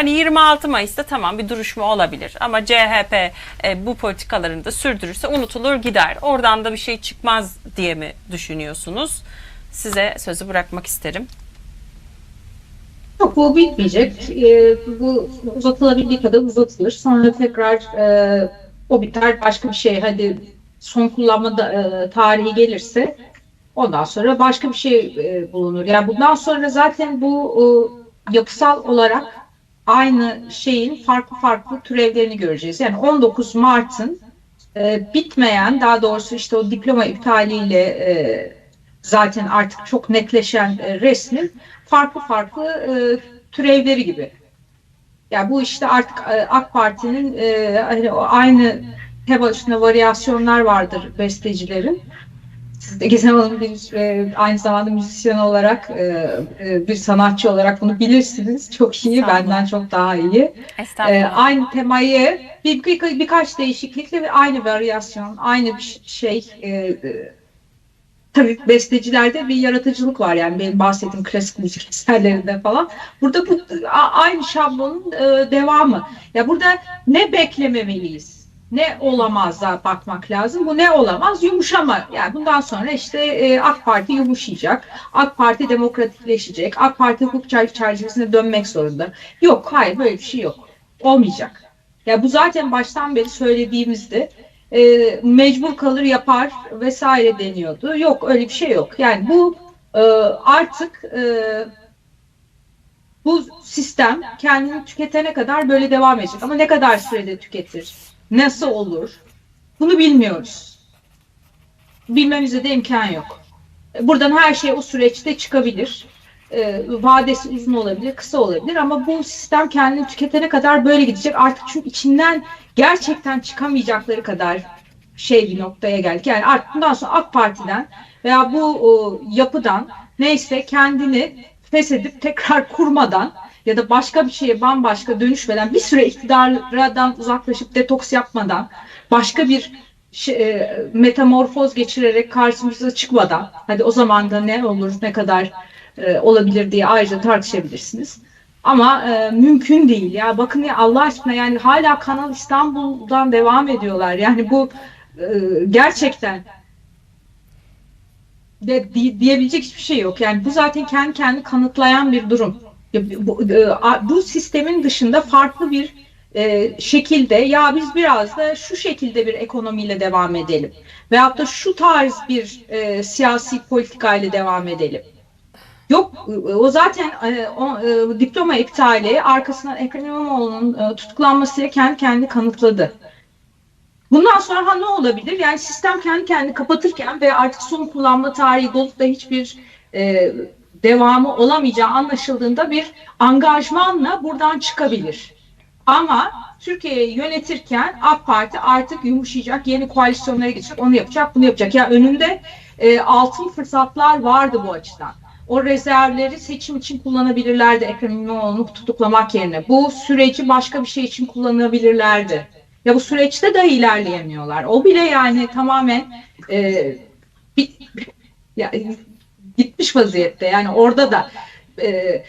Hani 26 Mayıs'ta tamam bir duruşma olabilir ama CHP e, bu politikalarını da sürdürürse unutulur gider. Oradan da bir şey çıkmaz diye mi düşünüyorsunuz? Size sözü bırakmak isterim. Yok bu bitmeyecek. Ee, bu uzatılabildiği kadar uzatılır. Sonra tekrar e, o biter başka bir şey. Hadi son kullanma da, e, tarihi gelirse ondan sonra başka bir şey e, bulunur. Yani bundan sonra zaten bu e, yapısal olarak aynı şeyin farklı farklı türevlerini göreceğiz. Yani 19 Mart'ın e, bitmeyen daha doğrusu işte o diploma iptaliyle e, zaten artık çok netleşen e, resmin farklı farklı e, türevleri gibi. Ya bu işte artık e, AK Parti'nin e, hani o aynı tema üstünde varyasyonlar vardır bestecilerin. Gizem Hanım bir, e, aynı zamanda müzisyen olarak e, e, bir sanatçı olarak bunu bilirsiniz. Çok iyi, benden çok daha iyi. E, aynı temayı bir, bir, birkaç değişiklikle ve aynı varyasyon, aynı bir şey e, e, tabii bestecilerde bir yaratıcılık var yani benim bahsettiğim klasik müzik eserlerinde falan. Burada bu aynı şablonun e, devamı. Ya burada ne beklememeliyiz? Ne olamaz'a bakmak lazım. Bu ne olamaz? Yumuşama. Yani bundan sonra işte e, AK Parti yumuşayacak. AK Parti demokratikleşecek. AK Parti hukuk çer- çerçevesine dönmek zorunda. Yok, hayır böyle bir şey yok. Olmayacak. Ya bu zaten baştan beri söylediğimizde e, mecbur kalır yapar vesaire deniyordu. Yok öyle bir şey yok. Yani bu e, artık e, bu sistem kendini tüketene kadar böyle devam edecek. Ama ne kadar sürede tüketir? Nasıl olur? Bunu bilmiyoruz. Bilmemize de imkan yok. Buradan her şey o süreçte çıkabilir. E, vadesi uzun olabilir, kısa olabilir ama bu sistem kendini tüketene kadar böyle gidecek. Artık çünkü içinden gerçekten çıkamayacakları kadar şey bir noktaya geldik. Yani artık bundan sonra AK Parti'den veya bu yapıdan neyse kendini feshedip tekrar kurmadan ya da başka bir şeye bambaşka dönüşmeden bir süre iktidardan uzaklaşıp detoks yapmadan başka bir şey, e, metamorfoz geçirerek karşımıza çıkmadan hadi o zaman da ne olur ne kadar e, olabilir diye ayrıca tartışabilirsiniz. Ama e, mümkün değil ya. Bakın ya Allah aşkına yani hala Kanal İstanbul'dan devam ediyorlar. Yani bu e, gerçekten de, di- diyebilecek hiçbir şey yok. Yani bu zaten kendi kendini kanıtlayan bir durum. E, bu sistemin dışında farklı bir e, şekilde ya biz biraz da şu şekilde bir ekonomiyle devam edelim. Veyahut da şu tarz bir e, siyasi politikayla devam edelim. Yok o zaten e, o, e, diploma iptali arkasından Ekrem İmamoğlu'nun tutuklanmasıyla kendi kendini kanıtladı. Bundan sonra ha ne olabilir? Yani sistem kendi kendini kapatırken ve artık son kullanma tarihi dolup da hiçbir e, devamı olamayacağı anlaşıldığında bir angajmanla buradan çıkabilir. Ama Türkiye'yi yönetirken AK Parti artık yumuşayacak, yeni koalisyonlara geçecek, onu yapacak, bunu yapacak. Ya önünde e, altın fırsatlar vardı bu açıdan. O rezervleri seçim için kullanabilirlerdi Ekrem İmamoğlu'nu tutuklamak yerine. Bu süreci başka bir şey için kullanabilirlerdi. Ya bu süreçte de ilerleyemiyorlar. O bile yani tamamen e, bir, ya, gitmiş vaziyette. Yani orada da e,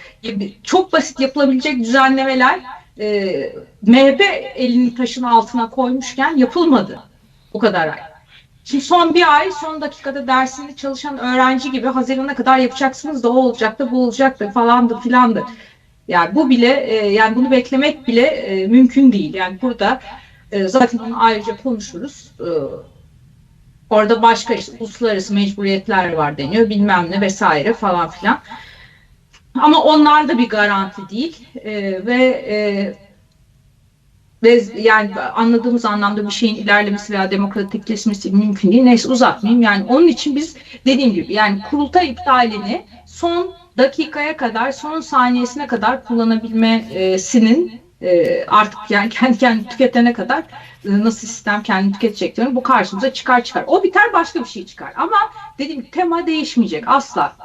çok basit yapılabilecek düzenlemeler e, MHP elini taşın altına koymuşken yapılmadı. O kadar ay. Şimdi son bir ay son dakikada dersinde çalışan öğrenci gibi Haziran'a kadar yapacaksınız da o olacak da bu olacak da falandı filandı. Yani bu bile e, yani bunu beklemek bile e, mümkün değil. Yani burada e, zaten onu ayrıca konuşuruz. E, orada başka işte uluslararası mecburiyetler var deniyor bilmem ne vesaire falan filan. Ama onlar da bir garanti değil E, ve e, ve yani anladığımız anlamda bir şeyin ilerlemesi veya demokratikleşmesi mümkün değil. Neyse uzatmayayım. Yani onun için biz dediğim gibi yani kurultay iptalini son dakikaya kadar, son saniyesine kadar kullanabilmesinin e, artık yani kendi kendini tüketene kadar e, nasıl sistem kendini tüketeceklerini bu karşımıza çıkar çıkar. O biter başka bir şey çıkar. Ama dediğim tema değişmeyecek asla.